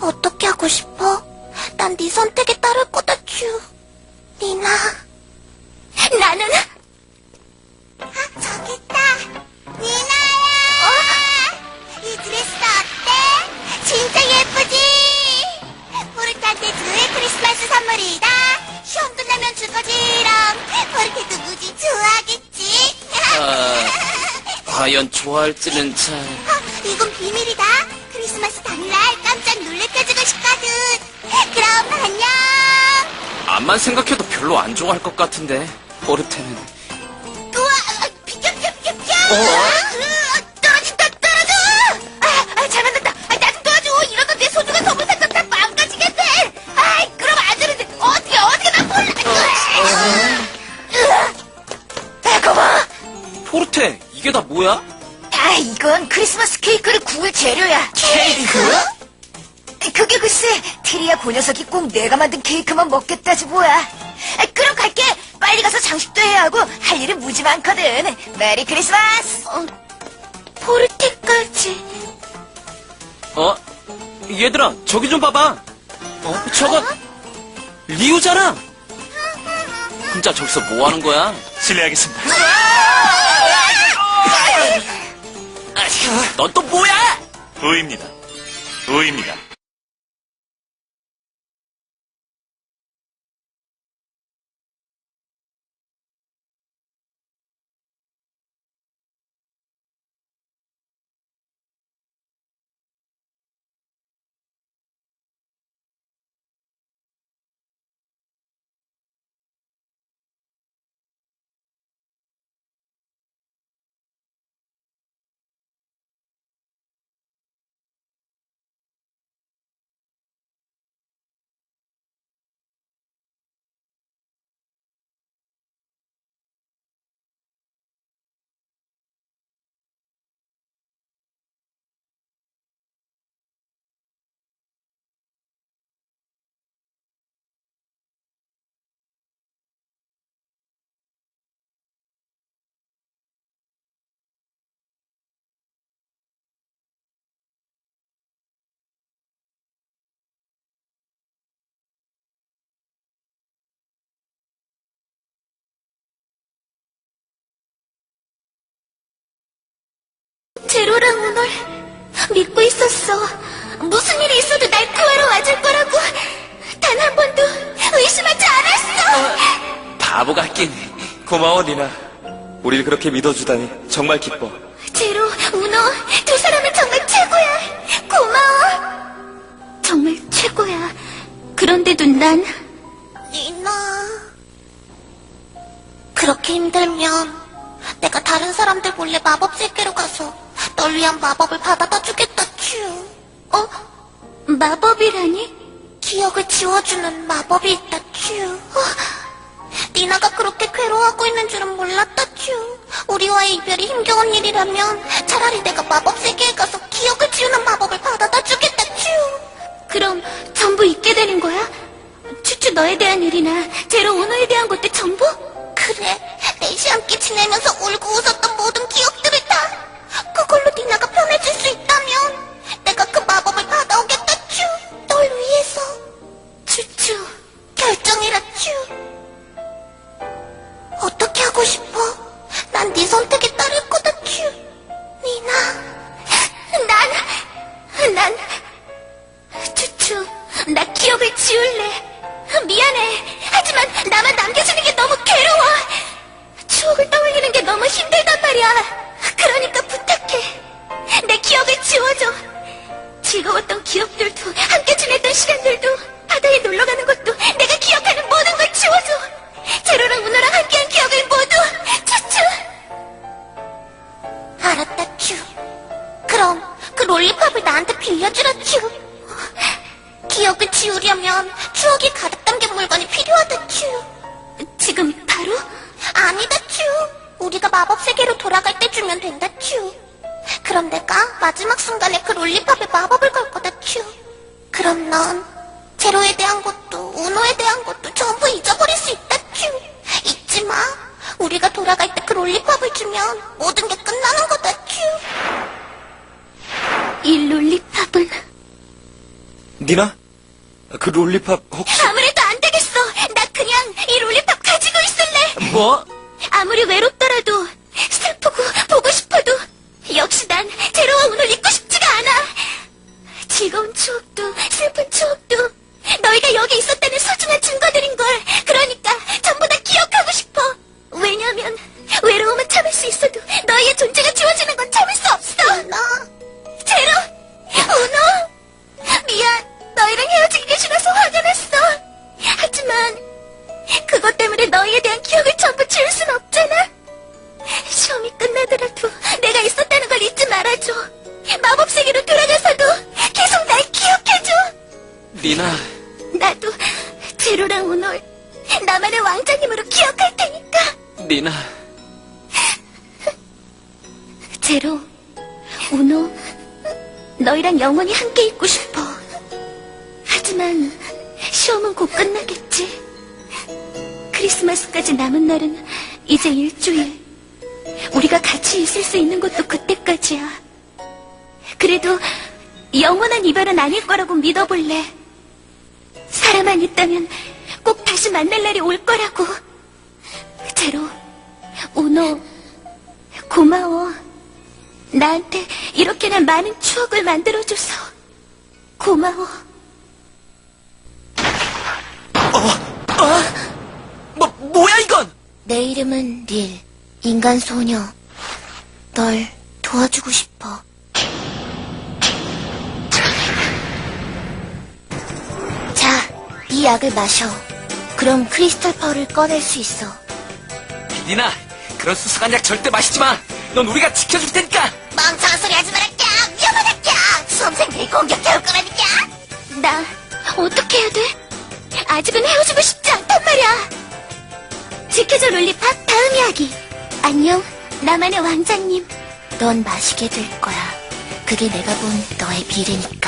어떻게 하고 싶어? 난 네 선택에 따를 거다, 쭈. 니나. 나는. 아, 저기 있다. 니나야! 어? 이 드레스 어때? 진짜 예쁘지? 포르테한테 주의 크리스마스 선물이다. 시험 끝나면 줄 거지롱. 포르테도 무지 좋아하겠지? 아, 과연 좋아할지는 잘... 어, 이건 비밀이다. 크리스마스 당일날 깜짝 놀래켜주고 싶거든. 그럼 안녕. 암만 생각해도 별로 안 좋아할 것 같은데 포르테는 우와, 비켜, 비켜, 비켜, 비켜. 어? 으, 떨어진다, 떨어져. 아, 아, 잘 만났다. 아, 나좀 도와줘. 이러다 내 소중한 선물 상자 다 망가지겠네. 아이, 그럼 안 되는데. 어떻게, 어떻게 나 몰라. 아, 고마워. 포르테 이게 다 뭐야? 아, 이건 크리스마스 케이크를 구울 재료야. 케이크? 그게 글쎄, 테리야 그 녀석이 꼭 내가 만든 케이크만 먹겠다지 뭐야. 아, 그럼 갈게. 빨리 가서 장식도 해야 하고 할 일은 무지 많거든. 메리 크리스마스. 어, 포르테까지. 어? 얘들아 저기 좀 봐봐 어? 저건 리우잖아 혼자 저기서 뭐 하는 거야? 실례하겠습니다. 넌 또 뭐야? 우입니다. 우입니다. 제로랑 오늘 믿고 있었어. 무슨 일이 있어도 날 구하러 와줄 거라고. 단 한 번도 의심하지 않았어. 바보 같긴. 고마워, 니나. 우릴 그렇게 믿어주다니 정말 기뻐. 제로, 우노, 두 사람은 정말 최고야. 고마워. 정말 최고야. 그런데도 난. 니나. 그렇게 힘들면 내가 다른 사람들 몰래 마법 세계로 가서 널 위한 마법을 받아다 주겠다, 츄. 어? 마법이라니? 기억을 지워주는 마법이 있다, 츄. 어, 니나가 그렇게 괴로워하고 있는 줄은 몰랐다, 츄. 우리와의 이별이 힘겨운 일이라면 차라리 내가 마법 세계에 가서 기억을 지우는 마법을 받아다 주겠다, 츄. 그럼 전부 잊게 되는 거야? 추추 너에 대한 일이나 제로 오너에 대한 것도 전부? 그래, 넷이 함께 지내면서 울고 웃었던 모든 기억들을 다. 그걸로 니나가 편해질 수 있다면 내가 그 마법을 받아오겠다, 츄. 널 위해서. 추추, 결정해라, 츄. 어떻게 하고 싶어? 난 네 선택에 따를 거다, 츄. 니나. 난, 난, 추추, 나 기억을 지울래. 미안해. 지우려면 추억이 가득 담긴 물건이 필요하다, 츄. 지금 바로? 아니다, 츄. 우리가 마법 세계로 돌아갈 때 주면 된다, 츄. 그럼 내가 마지막 순간에 그 롤리팝에 마법을 걸 거다, 츄. 그럼 넌 제로에 대한 것도 우노에 대한 것도 전부 잊어버릴 수 있다, 츄. 잊지 마. 우리가 돌아갈 때 그 롤리팝을 주면 모든 게 끝나는 거다, 츄. 이 롤리팝은 니나? 그 롤리팝 혹시 아무래도 안 되겠어. 나 그냥 이 롤리팝 가지고 있을래. 뭐? 아무리 외롭더라도 슬프고 보고 싶어도 역시 난 제로와 운을 잊고 싶지가 않아. 즐거운 추억도 슬픈 추억도 너희가 여기 있었다는 소중한 증거들인 걸. 그러니까 전부 다 기억하고 싶어. 왜냐면 외로움은 참을 수 있어도 너희의 존재가 지워지는 건 참을 수 없어. 제로, 우노, 너희랑 영원히 함께 있고 싶어. 하지만 시험은 곧 끝나겠지. 크리스마스까지 남은 날은 이제 일주일. 우리가 같이 있을 수 있는 것도 그때까지야. 그래도 영원한 이별은 아닐 거라고 믿어볼래. 사람만 있다면 꼭 다시 만날 날이 올 거라고. 이렇게나 많은 추억을 만들어줘서 고마워. 뭐, 뭐야, 이건! 내 이름은 릴, 인간 소녀. 널 도와주고 싶어. 자, 이 약을 마셔. 그럼 크리스탈 파워를 꺼낼 수 있어. 니나, 그런 수상한 약 절대 마시지 마! 넌 우리가 지켜줄 테니까! 멍청한 소리 하지 마라, 깍! 수험생들이 공격해올 거라니까! 나, 어떻게 해야 돼? 아직은 헤어지고 싶지 않단 말이야! 지켜줘, 롤리팝, 다음 이야기. 안녕, 나만의 왕자님. 넌 마시게 될 거야. 그게 내가 본 너의 미래니까.